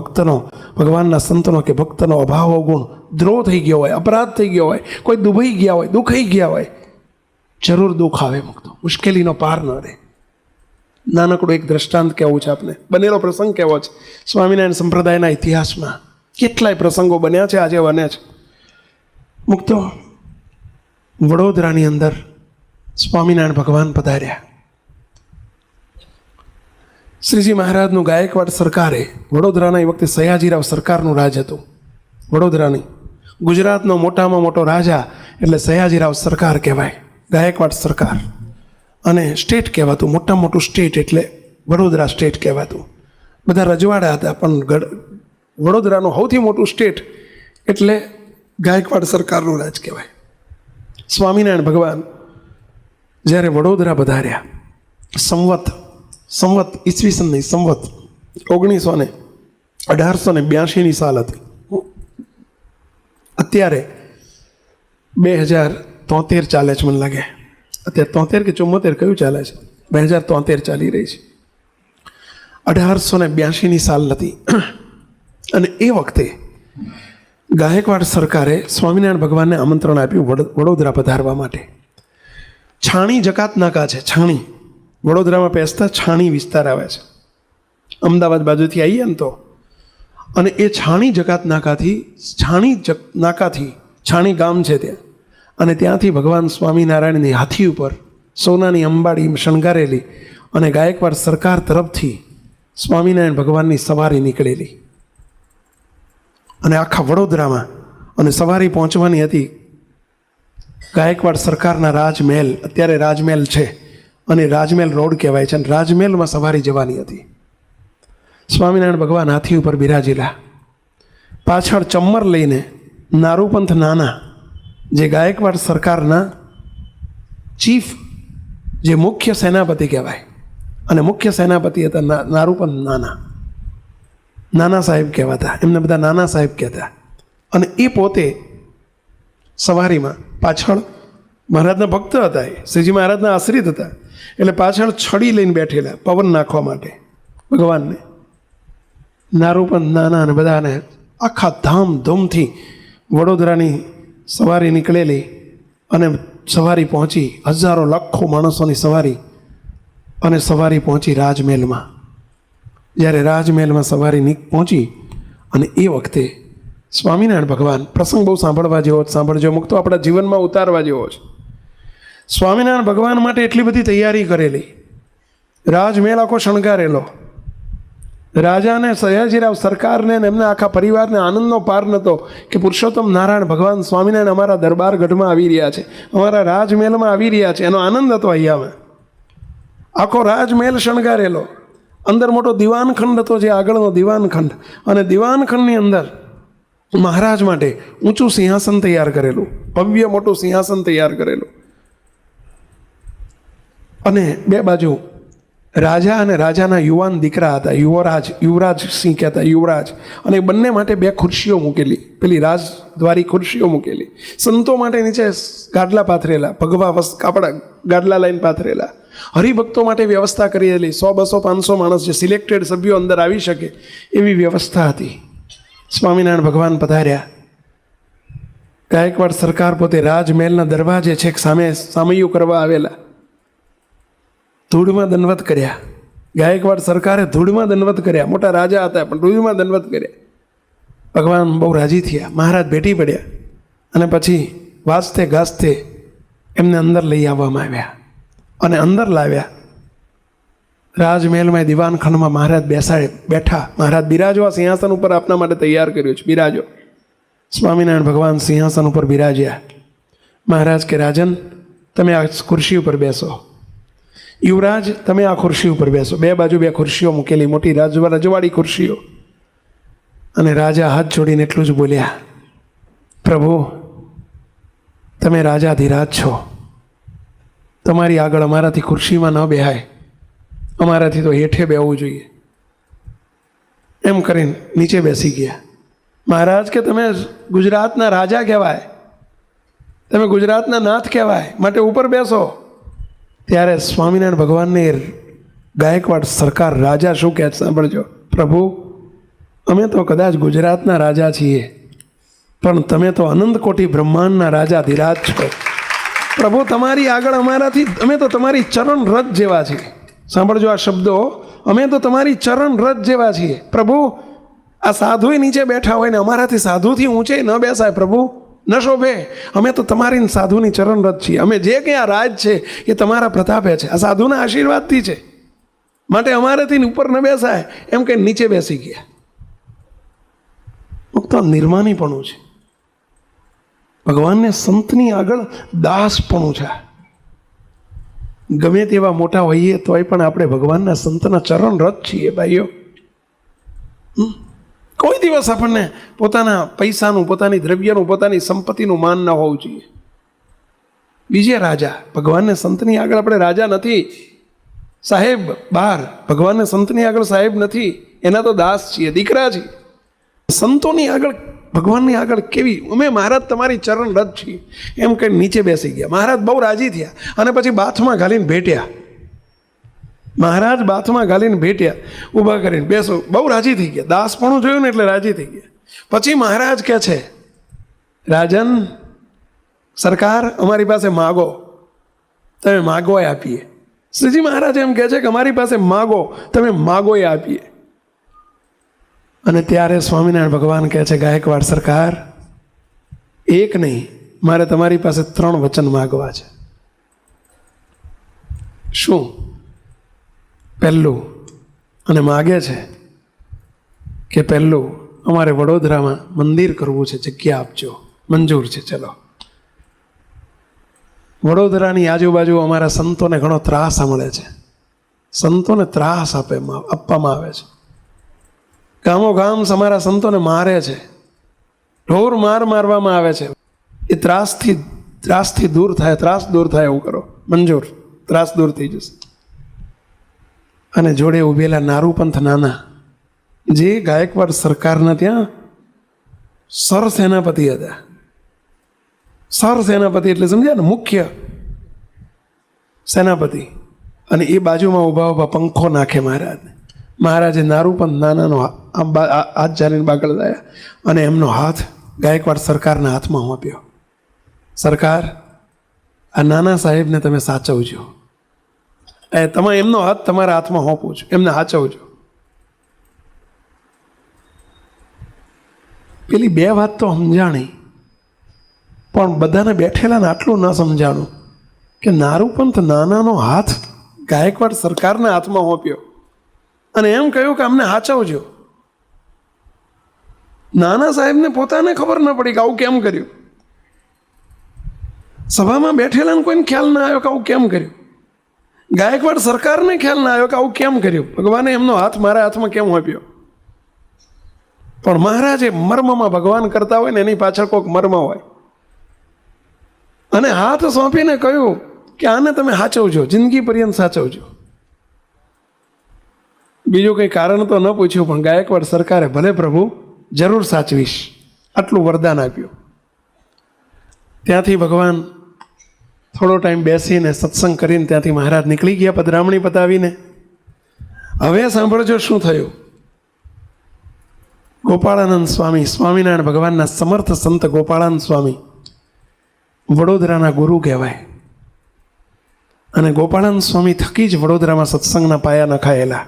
ભક્તનો, ભગવાનના સંતનો કે ભક્તનો અભાવ ગુણ દ્રોહ થઈ ગયો હોય, અપરાધ થઈ ગયો હોય, કોઈ દુભાઈ ગયા હોય, દુખાઈ ગયા હોય, જરૂર દુઃખ આવે મુક્તો મુશ્કેલીનો પાર ન રહે. નાનકડું એક દ્રષ્ટાંત કહેવું છે આપને. બનેલો પ્રસંગ કેવો છે. સ્વામિનારાયણ સંપ્રદાયના ઇતિહાસમાં કેટલાય પ્રસંગો બન્યા છે, આજે બને છે. મુક્તો, વડોદરાની અંદર સ્વામિનારાયણ ભગવાન પધાર્યા. શ્રીજી મહારાજનું ગાયકવાડ સરકારે વડોદરાના એ વખતે સયાજીરાવ સરકારનું રાજ હતું. વડોદરાની ગુજરાતનો મોટામાં મોટો રાજા એટલે સયાજીરાવ સરકાર કહેવાય, ગાયકવાડ સરકાર. અને સ્ટેટ કહેવાતું, મોટામાં મોટું સ્ટેટ એટલે વડોદરા સ્ટેટ કહેવાતું. બધા રજવાડા હતા, પણ વડોદરાનું સૌથી મોટું સ્ટેટ એટલે ગાયકવાડ સરકારનું રાજ કહેવાય. સ્વામિનારાયણ ભગવાન જ્યારે વડોદરા પધાર્યા, સંવત સંવત ઈસવીસન નહીં સંવત, ઓગણીસો ને અઢારસો ને બ્યાસીની સાલ હતી. અત્યારે બે હજાર તોતેર ચાલે છે મને લાગે. અત્યારે તોતેર કે ચુમ્મોતેર કયું ચાલે છે? બે હજાર તોતેર ચાલી રહી છે. અઢારસો ને બ્યાસીની સાલ હતી. અને એ વખતે ગાયકવાડ સરકારે સ્વામિનારાયણ ભગવાનને આમંત્રણ આપ્યું વડ- વડોદરા પધારવા માટે. છાણી જકાત નાકા છે, છાણી. વડોદરામાં પેસતા છાણી વિસ્તાર આવે છે. અમદાવાદ બાજુથી આવીએ ને તો. અને એ છાણી જકાત નાકાથી, છાણી જક નાકાથી, છાણી ગામ છે ત્યાં. અને ત્યાંથી ભગવાન સ્વામિનારાયણની હાથી ઉપર સોનાની અંબાડી શણગારેલી અને ગાયકવાડ સરકાર તરફથી સ્વામિનારાયણ ભગવાનની સવારી નીકળેલી. અને આખા વડોદરામાં અને સવારી પહોંચવાની હતી. ગાયકવાડ સરકારના રાજમહેલ, અત્યારે રાજમહેલ છે. અને રાજમહેલ રોડ કહેવાય છે અને રાજમહેલમાં સવારી જવાની હતી. સ્વામિનારાયણ ભગવાન હાથી ઉપર બિરાજેલા. પાછળ ચમ્મર લઈને નારૂપંથ નાના, જે ગાયકવાડ સરકારના ચીફ, જે મુખ્ય સેનાપતિ કહેવાય. અને મુખ્ય સેનાપતિ હતા નારૂપંથ નાના. નાના સાહેબ કહેવાતા, એમને બધા નાના સાહેબ કહેતા. અને એ પોતે સવારીમાં પાછળ મહારાજના ભક્ત હતા એ, શ્રીજી મહારાજના આશ્રિત હતા. એટલે પાછળ છડી લઈને બેઠેલા, પવન નાખવા માટે. ભગવાનને. નારૂપન નાના અને બધાને આખા ધામધૂમથી વડોદરાની સવારી નીકળેલી અને સવારી પહોંચી હજારો લાખો માણસોની સવારી અને સવારી પહોંચી રાજમહેલમાં. જ્યારે રાજમહેલમાં સવારી પહોંચી અને એ વખતે સ્વામિનારાયણ ભગવાન પ્રસંગ બહુ સાંભળવા જેવો સાંભળજો, મુક્તો આપણા જીવનમાં ઉતારવા જેવો છે સ્વામિનારાયણ ભગવાન માટે એટલી બધી તૈયારી કરેલી. રાજમહેલ આખો શણગારેલો. રાજાને સયાજીરાવ સરકારને એમના આખા પરિવારને આનંદનો પાર નહોતો કે પુરુષોત્તમ નારાયણ ભગવાન સ્વામિનારાયણ અમારા દરબાર ગઢમાં આવી રહ્યા છે. અમારા રાજમહેલમાં આવી રહ્યા છે. એનો આનંદ હતો અહીંયામાં આખો રાજમહેલ શણગારેલો. અંદર મોટો દિવાનખંડ હતો જે આગળનો દિવાનખંડ. અને દિવાનખંડની અંદર મહારાજ માટે ઊંચું સિંહાસન તૈયાર કરેલું. ભવ્ય મોટું સિંહાસન તૈયાર કરેલું. અને બે બાજુ રાજા અને રાજાના યુવાન દીકરા હતા. યુવરાજ યુવરાજ સિંહ કહેતા, યુવરાજ. અને બંને માટે બે ખુરશીઓ મૂકેલી. પેલી રાજદ્વારી ખુરશીઓ મૂકેલી. સંતો માટે નીચે ગાડલા પાથરેલા, ભગવા વસ, કાપડા ગાડલા લાઈન પાથરેલા. હરિભક્તો માટે વ્યવસ્થા કરેલી સો, બસો, પાંચસો માણસ જે સિલેક્ટેડ સભ્યો અંદર આવી શકે એવી વ્યવસ્થા હતી. સ્વામિનારાયણ ભગવાન પધાર્યા. ગાયકવાડ સરકાર પોતે રાજમહેલના દરવાજે છેક સામે સામૈયું કરવા આવેલા. ધૂળમાં દંડવત કર્યા. ગાયકવાડ સરકારે ધૂળમાં દંડવત કર્યા. મોટા રાજા હતા, પણ ધૂળમાં દંડવત કર્યા. ભગવાન બહુ રાજી થયા. મહારાજ ભેટી પડ્યા અને પછી વાજતે ગાજતે એમને અંદર લઈ આવવામાં આવ્યા. અને અંદર લાવ્યા. રાજમહેલમાં દિવાનખંડમાં મહારાજ બેસાડે, બેઠા. મહારાજ બિરાજો આ સિંહાસન ઉપર આપના માટે તૈયાર કર્યું છે. બિરાજો. સ્વામિનારાયણ ભગવાન સિંહાસન ઉપર બિરાજ્યા. મહારાજ કે, રાજન, તમે આ ખુરશી ઉપર બેસો. યુવરાજ, તમે આ ખુરશી ઉપર બેસો. બે બાજુ બે ખુરશીઓ મૂકેલી, મોટી રાજવા રજવાડી ખુરશીઓ. અને રાજા હાથ જોડીને એટલું જ બોલ્યા, પ્રભુ, તમે રાજાધિરાજ છો. તમારી આગળ અમારાથી ખુરશીમાં ન બેહાય. અમારાથી તો હેઠે બેહવું જોઈએ. એમ કરીને નીચે બેસી ગયા. મહારાજ, કે તમે ગુજરાતના રાજા કહેવાય? તમે ગુજરાતના નાથ કહેવાય? માટે ઉપર બેસો. ત્યારે સ્વામિનારાયણ ભગવાનને ગાયકવાડ સરકાર રાજા શું કહે સાંભળજો. પ્રભુ, અમે તો કદાચ ગુજરાતના રાજા છીએ, પણ તમે તો અનંત કોટી બ્રહ્માંડના રાજા ધીરાજ છો. પ્રભુ, તમારી આગળ અમારાથી, અમે તો તમારી ચરણ રથ જેવા છીએ. સાંભળજો આ શબ્દો. અમે તો તમારી ચરણ રથ જેવા છીએ. પ્રભુ, આ સાધુએ નીચે બેઠા હોય ને અમારાથી સાધુથી ઊંચે ન બેસાય પ્રભુ. ન શોભે. અમે તો તમારી સાધુની ચરણ રથ છીએ. અમે જે કંઈ આ રાજ છે એ તમારા પ્રતાપે છે. આ સાધુના આશીર્વાદથી છે. માટે અમારેથી ઉપર ન બેસાય. એમ કે નીચે બેસી ગયા. ફક્ત નિર્માનીપણું છે. ભગવાનને સંતની આગળ દાસપણું છે. ગમે તેવા મોટા હોઈએ તોય પણ આપણે ભગવાનના સંતના ચરણ રથ છીએ, ભાઈઓ. હમ? કોઈ દિવસ આપણને પોતાના પૈસાનું, પોતાની દ્રવ્યનું, પોતાની સંપત્તિનું માન ન હોવું જોઈએ. બીજે રાજા, ભગવાનને સંતની આગળ આપણે રાજા નથી. સાહેબ બહાર ભગવાનને સંતની આગળ સાહેબ નથી. એના તો દાસ છીએ, દીકરા છીએ. સંતોની આગળ, ભગવાનની આગળ કેવી? અમે મહારાજ તમારી ચરણ રદ છીએ. એમ કઈ નીચે બેસી ગયા. મહારાજ બહુ રાજી થયા અને પછી બાથમાં ઘાલીને ભેટ્યા. મહારાજ બાથમાં ગાલીને ભેટ્યા, ઊભા કરીને બેસો. બહુ રાજી થઈ ગયા. દાસપણું જોયું ને એટલે રાજી થઈ ગયા. પછી મહારાજ કહે છે, રાજન, સરકાર અમારી પાસે માગો. તમે માગો આપીએ. શ્રીજી મહારાજ એમ કહે છે કે અમારી પાસે માગો, તમે માગો આપીએ. અને ત્યારે સ્વામિનારાયણ ભગવાન કહે છે, ગાયકવાડ સરકાર, એક નહીં, મારે તમારી પાસે ત્રણ વચન માગવા છે. શું? પહેલું અને માગે છે કે પહેલું અમારે વડોદરામાં મંદિર કરવું છે, જગ્યા આપજો. મંજૂર છે, ચલો. વડોદરાની આજુબાજુ અમારા સંતોને ઘણો ત્રાસ મળે છે. સંતોને ત્રાસ આપે આપવામાં આવે છે. ગામો ગામ અમારા સંતોને મારે છે. ઢોર માર મારવામાં આવે છે. એ ત્રાસથી ત્રાસથી દૂર થાય, ત્રાસ દૂર થાય એવું કરો. મંજૂર. ત્રાસ દૂર થઈ જશે. અને જોડે ઉભેલા નારૂપંથ નાના, જે ગાયકવાડ સરકારના ત્યાં સરસેનાપતિ હતા. સરસેનાપતિ એટલે સમજ્યા ને, મુખ્ય સેનાપતિ. અને એ બાજુમાં ઊભા ઊભા પંખો નાખે મહારાજને. મહારાજે નારૂપંથ નાનાનો હાથ ચાલીને બાગળ લાયા અને એમનો હાથ ગાયકવાડ સરકારના હાથમાં આપ્યો સરકાર, આ નાના સાહેબને તમે સાચવજો. એ તમે એમનો હાથ તમારા હાથમાં હોપું છું એમને હાચવજો. પેલી બે વાત તો સમજાણી. પણ બધાને બેઠેલાને આટલું ના સમજાણું કે નારૂપંથ નાનાનો હાથ ગાયકવાડ સરકારના હાથમાં હોપ્યો. અને એમ કહ્યું કે અમને હાચવજો. નાના સાહેબને પોતાને ખબર ન પડી કે આવું કેમ કર્યું? સભામાં બેઠેલાને કોઈને ખ્યાલ ના આવ્યો કે આવું કેમ કર્યું? ગાયકવાડ સરકારને ખ્યાલ ના આવ્યો કે આવું કેમ કર્યું? ભગવાને એમનો હાથ મારા હાથમાં કેમ આપ્યો પણ મહારાજે મર્મમાં ભગવાન કરતા હોય ને એની પાછળ કોઈક મર્મ હોય. અને હાથ સોંપીને કહ્યું કે આને તમે સાચવજો જિંદગી પર્યંત સાચવજો. બીજું કંઈ કારણ તો ન પૂછ્યું, પણ ગાયકવાડ સરકારે ભલે પ્રભુ, જરૂર સાચવીશ. આટલું વરદાન આપ્યું. ત્યાંથી ભગવાન થોડો ટાઈમ બેસીને સત્સંગ કરીને ત્યાંથી મહારાજ નીકળી ગયા પધરામણી પતાવીને. હવે સાંભળજો શું થયું. ગોપાળાનંદ સ્વામી, સ્વામિનારાયણ ભગવાનના સમર્થ સંત ગોપાળાનંદ સ્વામી વડોદરાના ગુરુ કહેવાય. અને ગોપાળાનંદ સ્વામી થકી જ વડોદરામાં સત્સંગના પાયા નખાયેલા.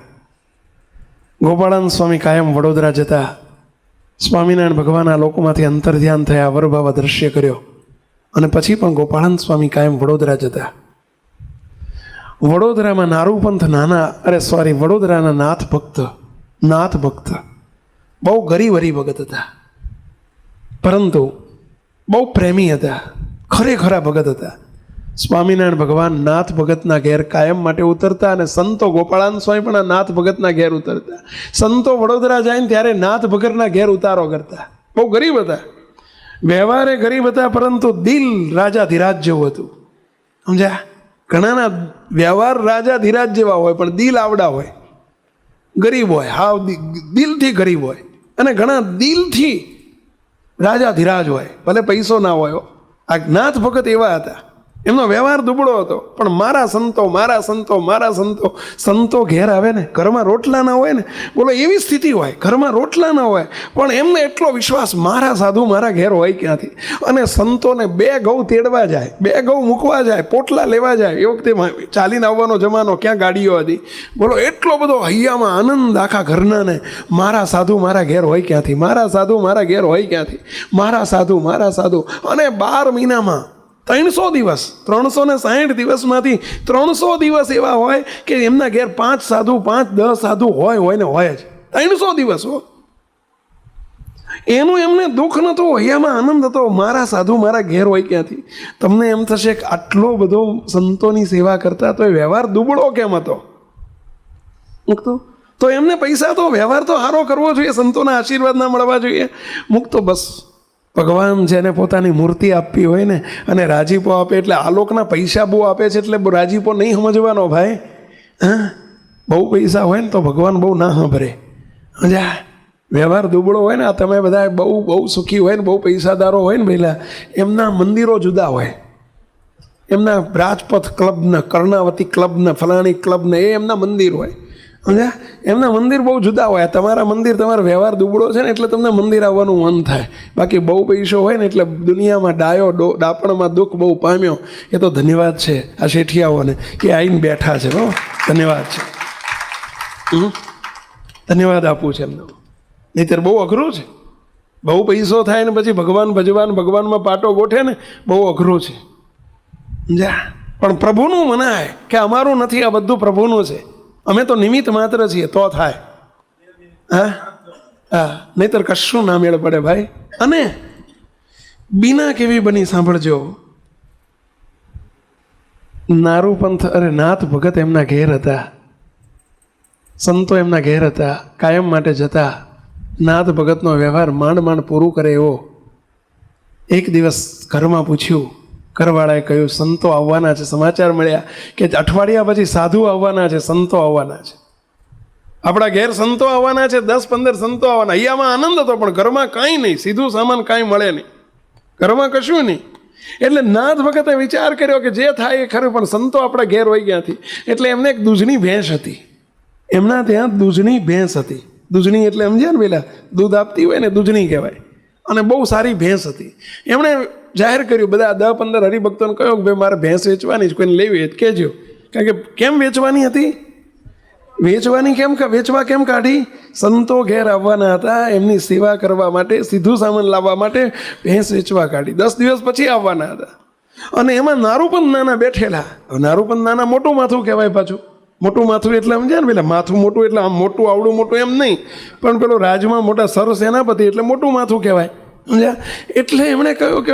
ગોપાળાનંદ સ્વામી કાયમ વડોદરા જતા સ્વામિનારાયણ ભગવાનના લોકોમાંથી લોકોમાંથી અંતર્ધ્યાન થયા, વરભાવ દ્રશ્ય કર્યો. અને પછી પણ ગોપાળાનંદ સ્વામી કાયમ વડોદરા જતા વડોદરામાં નારૂપંથ નાના, અરે સોરી વડોદરાના નાથ ભક્ત નાથ ભક્ત, બહુ ગરીબ હરિભગત હતા. પરંતુ બહુ પ્રેમી હતા, ખરેખરા ભગત હતા. સ્વામિનારાયણ ભગવાન નાથ ભગતના ઘેર કાયમ માટે ઉતરતા અને સંતો ગોપાળાન સ્વામી પણ નાથ ભગતના ઘેર ઉતરતા. સંતો વડોદરા જાય ત્યારે નાથ ભગતના ઘેર ઉતારો કરતા. બહુ ગરીબ હતા. વ્યવહારે ગરીબ હતા, પરંતુ દિલ રાજા ધીરાજ જેવું હતું. સમજ્યા? ઘણાના વ્યવહાર રાજા ધીરાજ જેવા હોય, પણ દિલ આવડા હોય. ગરીબ હોય, હાવ દિલથી ગરીબ હોય. અને ઘણા દિલથી રાજા ધીરાજ હોય, ભલે પૈસો ના હોય આ નાથ ભગત એવા હતા. એમનો વ્યવહાર દુબળો હતો. પણ મારા સંતો મારા સંતો મારા સંતો સંતો ઘેર આવે ને, ઘરમાં રોટલા ના હોય ને, બોલો એવી સ્થિતિ હોય, ઘરમાં રોટલા ના હોય, પણ એમને એટલો વિશ્વાસ મારા સાધુ મારા ઘેર હોય ક્યાંથી? અને સંતોને બે ઘઉં તેડવા જાય, બે ઘઉં મૂકવા જાય, પોટલા લેવા જાય, એ વખતે ચાલીને આવવાનો જમાનો, ક્યાં ગાડીઓ હતી? બોલો એટલો બધો હૈયામાં આનંદ આખા ઘરનાને મારા સાધુ મારા ઘેર હોય ક્યાંથી? મારા સાધુ મારા ઘેર હોય ક્યાંથી? મારા સાધુ મારા સાધુ. અને બાર મહિનામાં ત્રણસો દિવસ, ત્રણસો ને સાહીઠ દિવસમાંથી ત્રણસો દિવસ એવા હોય કે એમના ઘેર પાંચ સાધુ, પાંચ દસ સાધુ હોય હોય ને હોય જ. ત્રણસો દિવસ હો. એનું એમને દુઃખ નહોતું, એમાં આનંદ હતો. મારા સાધુ મારા ઘેર હોય ક્યાંથી? તમને એમ થશે કે આટલો બધો સંતોની સેવા કરતા તો એ વ્યવહાર દુબળો કેમ હતો? મૂકતો? તો એમને પૈસા તો વ્યવહાર તો સારો કરવો જોઈએ, સંતોના આશીર્વાદ ના મળવા જોઈએ. મૂકતો બસ. ભગવાન જેને પોતાની મૂર્તિ આપવી હોય ને, અને રાજીપો આપે એટલે આલોકના પૈસા બહુ આપે છે એટલે રાજીપો નહીં સમજવાનો ભાઈ. હા? બહુ પૈસા હોય ને તો ભગવાન બહુ ના સાંભળે. સમજ્યા? વ્યવહાર દુબળો હોય ને, આ તમે બધા બહુ બહુ સુખી હોય ને, બહુ પૈસાદારો હોય ને પહેલાં એમના મંદિરો જુદા હોય. એમના રાજપથ ક્લબના, કર્ણાવતી ક્લબના, ફલાણી ક્લબના, એ એમના મંદિર હોય. સમજ્યા? એમના મંદિર બહુ જુદા હોય. તમારા મંદિર, તમારો વ્યવહાર દુબળો છે ને એટલે તમને મંદિર આવવાનું મન થાય. બાકી બહુ પૈસો હોય ને એટલે દુનિયામાં ડાયો, ડો, ડાપણમાં દુઃખ બહુ પામ્યો. એ તો ધન્યવાદ છે આ શેઠિયાઓને કે આવીને બેઠા છે, હો. ધન્યવાદ છે? ધન્યવાદ આપું છે એમને. નહીતર બહુ અઘરું છે. બહુ પૈસો થાય ને પછી ભગવાન, ભજવાન, ભગવાનમાં પાટો ગોઠે ને બહુ અઘરું છે. જા પણ પ્રભુનું મનાય કે અમારું નથી, આ બધું પ્રભુનું છે. અમે તો નિમિત્ત માત્ર છીએ, તો થાય. હા? હા, નહીતર કશું ના મેળ પડે ભાઈ. અને બીના કેવી બની સાંભળજો. નારું પંથ, અરે નાથ ભગત એમના ઘેર હતા. સંતો એમના ઘેર હતા, કાયમ માટે જતા. નાથ ભગતનો વ્યવહાર માંડ માંડ પૂરું કરે એવો. એક દિવસ ઘરમાં પૂછ્યું ઘરવાળાએ કહ્યું, સંતો આવવાના છે. સમાચાર મળ્યા કે અઠવાડિયા પછી સાધુ આવવાના છે, સંતો આવવાના છે. આપણા ઘેર સંતો આવવાના છે, દસ પંદર સંતો આવવાના. અહીંયામાં આનંદ હતો, પણ ઘરમાં કાંઈ નહીં. સીધું સામાન કાંઈ મળે નહીં. ઘરમાં કશું નહીં. એટલે નાથ વખતે વિચાર કર્યો કે જે થાય એ ખરું, પણ સંતો આપણા ઘેર હોય ગયાથી એટલે એમને એક દૂધની ભેંસ હતી. એમના ત્યાં દૂધની ભેંસ હતી. દૂધની એટલે સમજ્યા ને પેલા? દૂધ આપતી હોય ને દૂધની કહેવાય. અને બહુ સારી ભેંસ હતી. એમણે જાહેર કર્યું, બધા દસ પંદર હરિભક્તોને કહ્યું કે, ભાઈ, મારે ભેંસ વેચવાની છે, કોઈને લેવી હોય કહેજો. કારણ કે કેમ વેચવાની હતી? વેચવાની કેમ વેચવા કેમ કાઢી? સંતો ઘેર આવવાના હતા, એમની સેવા કરવા માટે, સીધું સામાન લાવવા માટે ભેંસ વેચવા કાઢી. દસ દિવસ પછી આવવાના હતા. અને એમાં નારું નાના બેઠેલા. નારું પણ નાના મોટું માથું કહેવાય પાછું. મોટું માથું એટલે સમજ્યા ને પેલા માથું મોટું એટલે આમ મોટું, આવડું મોટું એમ નહીં. પણ પેલો રાજમાં મોટા સર સેનાપતિ એટલે મોટું માથું કહેવાય. સમજ્યા? એટલે એમણે કહ્યું કે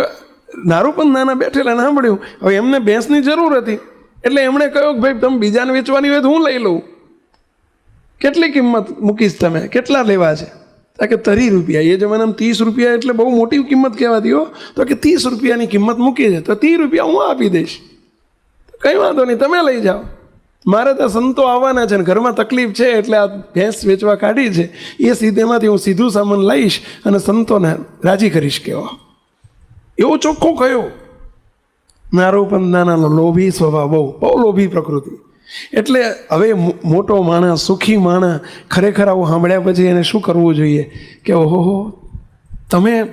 નારું પણ નાના બેઠેલા સાંભળ્યું હવે એમને ભેંસની જરૂર હતી. એટલે એમણે કહ્યું કે ભાઈ, તમે બીજાને વેચવાની હોય તો હું લઈ લઉં. કેટલી કિંમત મૂકીશ તમે? કેટલા લેવા છે? તો કે તરી રૂપિયા. એ જમાનામાં ત્રીસ રૂપિયા એટલે બહુ મોટી કિંમત કહેવાતી હો. તો કે ત્રીસ રૂપિયાની કિંમત મૂકી છે તો ત્રીસ રૂપિયા હું આપી દઈશ. કંઈ વાંધો નહીં, તમે લઈ જાઓ. મારે તો સંતો આવવાના છે ને ઘરમાં તકલીફ છે એટલે આ ભેંસ વેચવા કાઢી છે. એ સીધેમાંથી હું સીધું સામાન લઈશ અને સંતોને રાજી કરીશ, કેવો. એવો ચોખ્ખો કયો? નારો પણ નાના લોભી સ્વભાવ બહુ બહુ લોભી પ્રકૃતિ. એટલે હવે મોટો માણસ, સુખી માણસ ખરેખર આવું સાંભળ્યા પછી એને શું કરવું જોઈએ? કે ઓહો તમે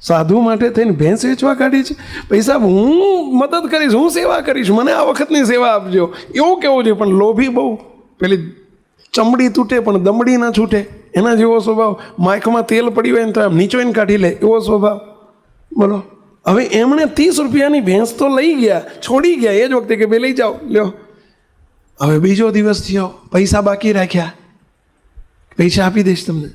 સાધુ માટે થઈને ભેંસ વેચવા કાઢી છે? પૈસા હું મદદ કરીશ, હું સેવા કરીશ, મને આ વખતની સેવા આપજો. એવું કેવું જોઈએ? પણ લોભી બહુ. પેલી ચમડી તૂટે પણ દમડી ના છૂટે. એના જેવો સ્વભાવ. માઇકમાં તેલ પડ્યું હોય ને તો આમ નીચોઈને કાઢી લે. એવો સ્વભાવ. બોલો. હવે એમણે ત્રીસ રૂપિયાની ભેંસ તો લઈ ગયા, છોડી ગયા એ જ વખતે કે ભાઈ લઈ જાઓ, લ્યો. હવે બીજો દિવસ થયો, પૈસા બાકી રાખ્યા. પૈસા આપી દઈશ તમને.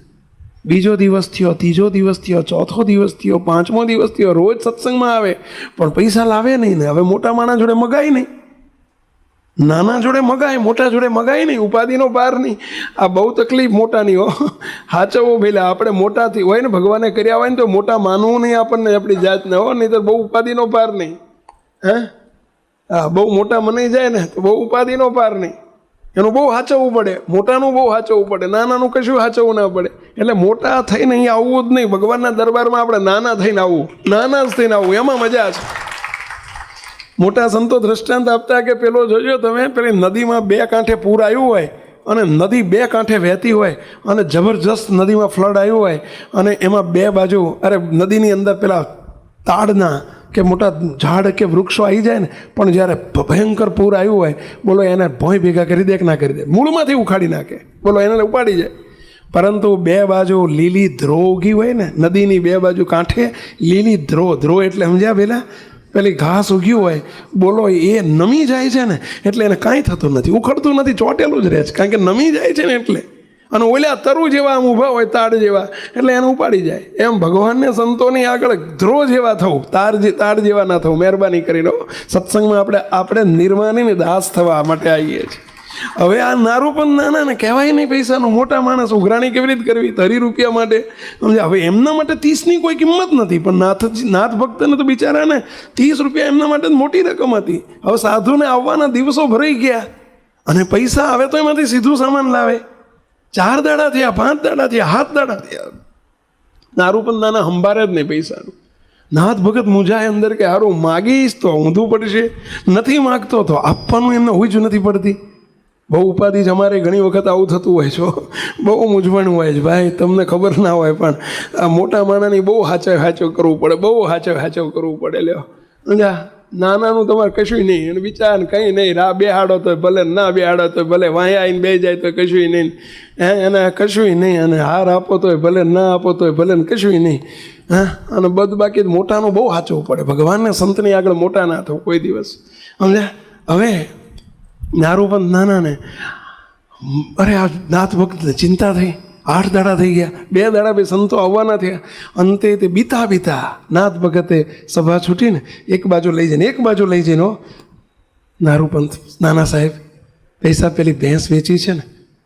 બીજો દિવસ થયો, ત્રીજો દિવસ થયો, ચોથો દિવસ થયો, પાંચમો દિવસ થયો, રોજ સત્સંગમાં આવે, પણ પૈસા લાવે નહીં ને, હવે મોટા માણસ જોડે મગાય નહીં. નાના જોડે મગાય, મોટા જોડે મગાય નહીં, ઉપાધિનો પાર નહીં. આ બહુ તકલીફ મોટાની, હો. હાચવો ભેલા આપણે મોટાથી, હોય ને, ભગવાને કર્યા હોય ને તો મોટા માનવું નહીં આપણને આપણી જાતને, હો. નહીં તો બહુ ઉપાધિનો પાર નહીં. હે? હા, બહુ મોટા મનાઈ જાય ને, તો બહુ ઉપાધિનો પાર નહીં. એનું બહુ હાચવવું પડે. મોટાનું બહુ હાચવવું પડે. નાનાનું કશું હાચવવું ના પડે. એટલે મોટા થઈને અહીંયા આવવું જ નહીં. ભગવાનના દરબારમાં આપણે નાના થઈને આવવું. નાના જ થઈને આવવું. એમાં મજા છે. મોટા સંતો દ્રષ્ટાંત આપતા કે પેલો જોજો તમે, પેલી નદીમાં બે કાંઠે પૂર આવ્યું હોય અને નદી બે કાંઠે વહેતી હોય અને જબરજસ્ત નદીમાં ફ્લડ આવ્યું હોય અને એમાં બે બાજુ, અરે નદીની અંદર પેલા તાડના કે મોટા ઝાડ કે વૃક્ષો આવી જાય ને, પણ જ્યારે ભયંકર પૂર આવ્યું હોય, બોલો એને ભોંય ભેગા કરી દે કે ના કરી દે, મૂળમાંથી ઉખાડી નાખે, બોલો એને ઉપાડી જાય. પરંતુ બે બાજુ લીલી ધ્રો ઉગી હોય ને, નદીની બે બાજુ કાંઠે લીલી ધ્રો ધ્રો એટલે સમજ્યા પેલા? પેલી ઘાસ ઉગ્યું હોય, બોલો એ નમી જાય છે ને, એટલે એને કાંઈ થતું નથી. ઉખડતું નથી, ચોટેલું જ રહે છે, કારણ કે નમી જાય છે ને એટલે. અને ઓલા તરુ જેવા આમ ઊભા હોય, તાડ જેવા, એટલે એને ઉપાડી જાય. એમ ભગવાનને સંતોની આગળ ધ્રો જેવા થવું તાર જે, તાડ જેવા ના થવું, મહેરબાની કરીને. સત્સંગમાં આપણે આપણે નિર્માનીને દાસ થવા માટે આવીએ છીએ. હવે આ નારું પણ નાના ને કહેવાય નહીં પૈસાનું. મોટા માણસ ઉઘરાણી કેવી રીતે કરવી? તરી રૂપિયા માટે. સમજ્યા? હવે એમના માટે ત્રીસની કોઈ કિંમત નથી, પણ નાથ નાથ ભક્તને તો બિચારાને ત્રીસ રૂપિયા એમના માટે મોટી રકમ હતી. હવે સાધુને આવવાના દિવસો ભરાઈ ગયા. અને પૈસા આવે તો એમાંથી સીધું સામાન લાવે. ચાર દાડા થયા, પાંચ દાડા થયા હાથ દાડા થયા. નારું પણ નાના હંભારે જ નહીં પૈસાનું. નાથ ભગત મુજાય અંદર કે હારું, માગીશ તો ઊંધું પડશે. નથી માગતો તો આપવાનું એમને હોય જ નથી પડતી. બહુ ઉપાધિ જ અમારે ઘણી વખત આવું થતું હોય છો. બહુ મૂંઝવણ હોય છે. ભાઈ, તમને ખબર ના હોય પણ આ મોટા માણાની બહુ હાચવ હાચવ કરવું પડે, બહુ હાચવ હાચવ કરવું પડે લ્યો. સમજ્યા? નાનાનું તમારે કશું નહીં. અને વિચાર કંઈ નહીં. રા બેહાડો તો ભલે, ના બેહાડો તો ભલે. વાંયા આવીને બે જાય તો કશું નહીં. હે, એને કશું નહીં. અને હાર આપો તોય ભલે, ના આપો તોય ભલે કશું નહીં. હા? અને બદ બાકી મોટાનું બહુ સાચવું પડે. ભગવાનને સંતની આગળ મોટા ના થવું કોઈ દિવસ. સમજ્યા? હવે નારું પણ નાના ને. અરે આ નાથ ભક્ત ચિંતા થઈ. આઠ દાડા થઈ ગયા. બે દાડા બે સંતો આવવાના થયા. અંતે તે બીતા બીતા નાથ ભગતે સભા છૂટીને એક બાજુ લઈ જઈને એક બાજુ લઈ જઈને હો, નારું નાના સાહેબ પૈસા પેલી ભેંસ વેચી છે ને.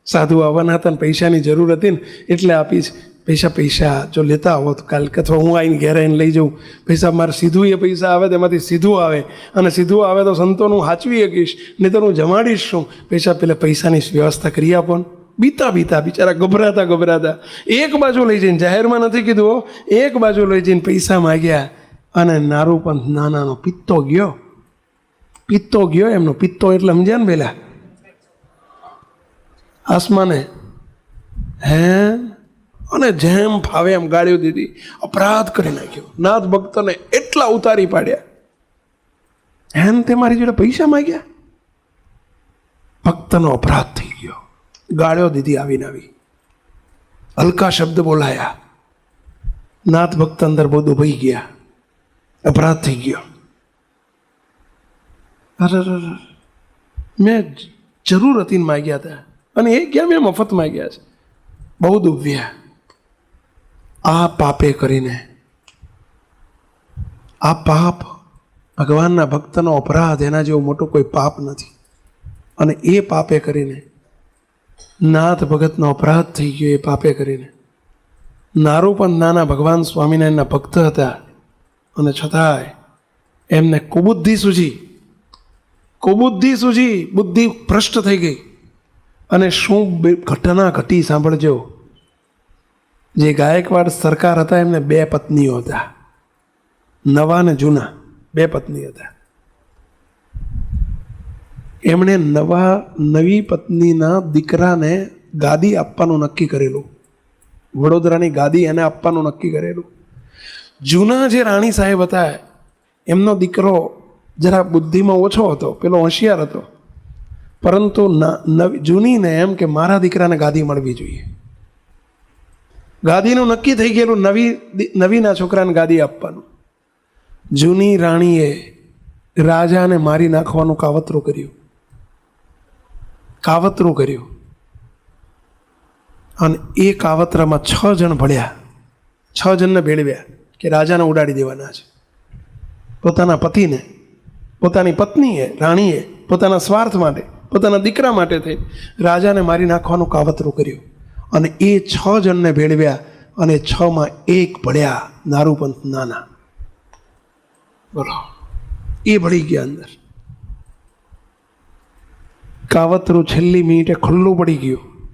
સાધુ આવવાના હતા ને પૈસાની જરૂર હતી ને એટલે આપી છે. પૈસા પૈસા જો લેતા આવો તો કાલ અથવા હું આવીને ઘેર આવીને લઈ જાઉં. પૈસા મારે સીધું એ પૈસા આવે તેમાંથી સીધું આવે. અને સીધું આવે તો સંતોનું હાચવી શકીશ, નહીં તો હું જમાડીશ શું? પૈસા પેલા પૈસાની વ્યવસ્થા કરી આપો બીતા બીતા, બિચારા ગભરાતા ગભરાતા. એક બાજુ લઈ જઈને જાહેરમાં નથી કીધું એક બાજુ લઈ જઈને પૈસા માગ્યા અને નારું પંથ નાનાનો પિત્તો ગયો. પિત્તો ગયો એમનો. પિત્તો એટલે સમજ્યા ને પેલા? આસમાને? હે? અને જેમ ફાવે એમ ગાળ્યો દીધી. અપરાધ કરી નાખ્યો. નાથ ભક્તને એટલા ઉતારી પાડ્યા. હેન તે મારી જોડે પૈસા માગ્યા. ભક્તનો અપરાધ થઈ ગયો. ગાળ્યો દીધી આવીને આવી. હલકા શબ્દ બોલાયા. નાથ ભક્ત અંદર બહુ દુભાઈ ગયા. અપરાધ થઈ ગયો. અરે. મેં જરૂર હતી માગ્યા હતા. અને એ ગયા મેં મફત માગ્યા છે? બહુ દુભ્યા. આ પાપે કરીને. આ પાપ ભગવાનના ભક્તનો અપરાધ એના જેવો મોટો કોઈ પાપ નથી. અને એ પાપે કરીને, નાથ ભગતનો અપરાધ થઈ ગયો એ પાપે કરીને. નારું પણ નાના ભગવાન સ્વામિનારાયણના ભક્ત હતા. અને છતાંય એમને કુબુદ્ધિ સૂજી. કુબુદ્ધિ સૂજી, બુદ્ધિ ભ્રષ્ટ થઈ ગઈ. અને શું ઘટના ઘટી સાંભળજો. જે ગાયકવાડ સરકાર હતા, એમને બે પત્નીઓ હતા. નવા ને જૂના, બે પત્ની હતા. એમણે નવા, નવી પત્નીના દીકરાને ગાદી આપવાનું નક્કી કરેલું. વડોદરાની ગાદી એને આપવાનું નક્કી કરેલું. જૂના જે રાણી સાહેબ હતા, એમનો દીકરો જરા બુદ્ધિમાં ઓછો હતો, પેલો હોશિયાર હતો. પરંતુ જૂનીને એમ કે મારા દીકરાને ગાદી મળવી જોઈએ. ગાદીનું નક્કી થઈ ગયેલું નવી નવીના છોકરાને ગાદી આપવાનું. જૂની રાણીએ રાજાને મારી નાખવાનું કાવતરું કર્યું. કાવતરું કર્યું. અને એ કાવતરામાં છ જણ ભળ્યા. છ જણને ભેળવ્યા કે રાજાને ઉડાડી દેવાના છે. પોતાના પતિને, પોતાની પત્નીએ, રાણીએ, પોતાના સ્વાર્થ માટે, પોતાના દીકરા માટે થઈ રાજાને મારી નાખવાનું કાવતરું કર્યું. અને એ છ જણને ભેળવ્યા અને છમાં એક ભળ્યા નારૂપંથ નાના. બોલો. એ ભળી ગયા અંદર. કાવતરું છેલ્લી મિનિટે ખુલ્લું પડી ગયું.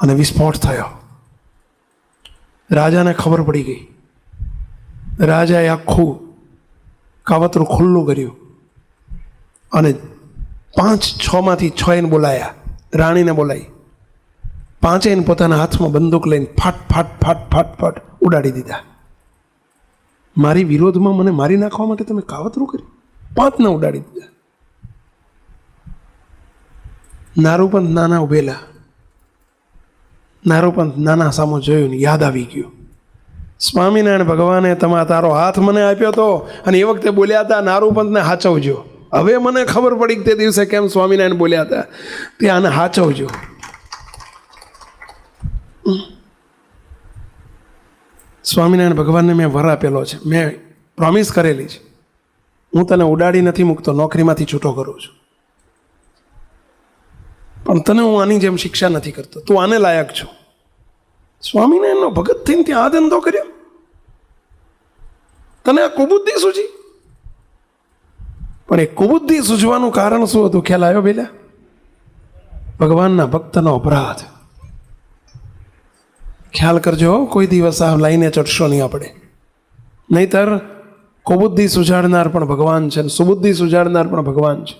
અને વિસ્ફોટ થયો. રાજાને ખબર પડી ગઈ. રાજાએ આખું કાવતરું ખુલ્લું કર્યું. અને પાંચ, છમાંથી છ એને બોલાયા. રાણીને બોલાવી પાંચે એને પોતાના હાથમાં બંદૂક લઈને ફાટ ફાટ ફાટ ફાટ ફાટ ઉડાડી દીધા. મારી વિરોધમાં મને મારી નાખવા માટે તમે કાવતરું કરી પાંચને ઉડાડી દીધા. નારૂપંત નાના ઉભેલા. નારૂપંત નાના સામો જોયું ને યાદ આવી ગયું. સ્વામિનારાયણ ભગવાને તમા તારો હાથ મને આપ્યો હતો અને એ વખતે બોલ્યા હતા નારૂપંતને હાચવજો. હવે મને ખબર પડી કે તે દિવસે કેમ સ્વામિનારાયણ બોલ્યા હતા. તે આને હાચવજો. સ્વામિનારાયણ ભગવાનને મેં વર આપેલો છે. મેં પ્રોમિસ કરેલી છે. હું તને ઉડાડી નથી મૂકતો, નોકરીમાંથી છૂટો કરું છું. પણ તને હું આની જેમ શિક્ષા નથી કરતો. તું આને લાયક છો. સ્વામિનારાયણનો ભગત થઈને ત્યાં આ ધંધો કર્યો. તને આ કુબુદ્ધિ સૂજી પણ એ કુબુદ્ધિ સૂઝવાનું કારણ શું હતું? ખ્યાલ આવ્યો પેલા ભગવાનના ભક્તનો અપરાધ. ખ્યાલ કરજો કોઈ દિવસ આ લાઈને ચડશો નહીં આપણે. નહીતર કુબુદ્ધિ સુજાડનાર પણ ભગવાન છે સુબુદ્ધિ સુજાડનાર પણ ભગવાન છે.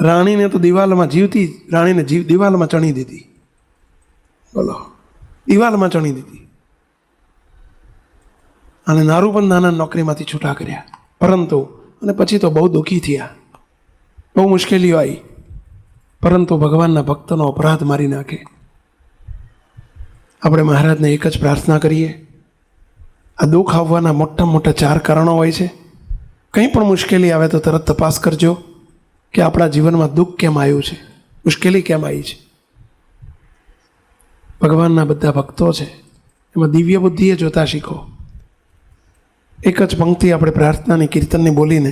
રાણીને તો દિવાલમાં જીવતી, રાણીને જીવ, દિવાલમાં ચણી દીધી. બોલો, દિવાલમાં ચણી દીધી. અને નારું પણ નાના નોકરીમાંથી છૂટા કર્યા. પરંતુ, અને પછી તો બહુ દુઃખી થયા. બહુ મુશ્કેલીઓ આવી. પરંતુ ભગવાનના ભક્તનો અપરાધ મારી નાખે. આપણે મહારાજને એક જ પ્રાર્થના કરીએ. આ દુઃખ આવવાના મોટા મોટા ચાર કારણો હોય છે. કંઈ પણ મુશ્કેલી આવે તો તરત તપાસ કરજો કે આપણા જીવનમાં દુઃખ કેમ આવ્યું છે? મુશ્કેલી કેમ આવી છે? ભગવાનના બધા ભક્તો છે. એમાં દિવ્ય બુદ્ધિએ જોતા શીખો. એક જ પંક્તિ આપણે પ્રાર્થનાની કીર્તનની બોલીને